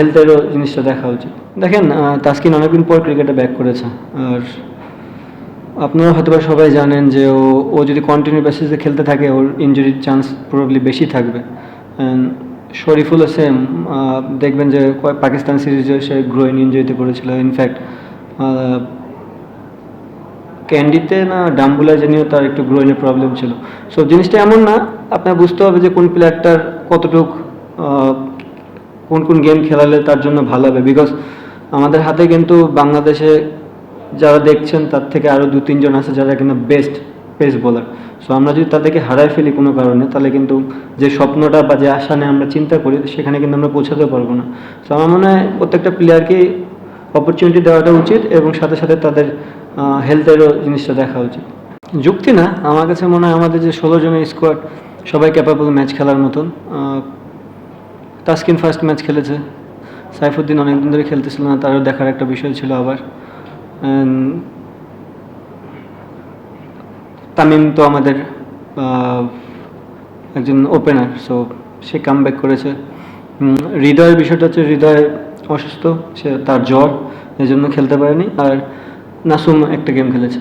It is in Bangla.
হেলথেরও জিনিসটা দেখা উচিত। দেখেন তাসকিন অনেকদিন পর ক্রিকেটে ব্যাক করেছে। আর আপনারা হয়তো সবাই জানেন যে ও ও যদি কন্টিনিউ বেসিসে খেলতে থাকে, ওর ইনজুরির চান্স প্রবলি বেশি থাকবে। শরীফুল সেম দেখবেন যে পাকিস্তান সিরিজে সে গ্রোইন ইঞ্জুরিতে পড়েছিল। ইনফ্যাক্ট ক্যান্ডিতে না ডাম্বুলা জানিও তার একটু গ্রোইনের প্রবলেম ছিল। সো জিনিসটা এমন না, আপনার বুঝতে হবে যে কোন প্লেয়ারটার কতটুক কোন কোন গেম খেলালে তার জন্য ভালো হবে? বিকজ আমাদের হাতে কিন্তু বাংলাদেশে যারা দেখছেন, তার থেকে আরও দু তিনজন আছে যারা কিন্তু বেস্ট পেস বোলার সো আমরা যদি তাদেরকে হারায় ফেলি কোনো কারণে, তাহলে কিন্তু যে স্বপ্নটা বা যে আশা নিয়ে আমরা চিন্তা করি, সেখানে কিন্তু আমরা পৌঁছাতে পারব না। সো আমার মনে হয় প্রত্যেকটা প্লেয়ারকে অপরচুনিটি দেওয়াটা উচিত এবং সাথে সাথে তাদের হেলথেরও জিনিসটা দেখা উচিত। যুক্তি না, আমার কাছে মনে হয় আমাদের যে ষোলো জনের স্কোয়াড সবাই ক্যাপাবল ম্যাচ খেলার মতন। তাসকিন ফার্স্ট ম্যাচ খেলেছে। সাইফুদ্দিন অনেকদিন ধরে খেলতেছিল না, তারও দেখার একটা বিষয় ছিল আবার। তামিম তো আমাদের একজন ওপেনার সো সে কাম ব্যাক করেছে হৃদয়ের বিষয়টা হচ্ছে হৃদয় অসুস্থ, সে তার জ্বর এই জন্য খেলতে পারেনি। আর নাসুম একটা গেম খেলেছে।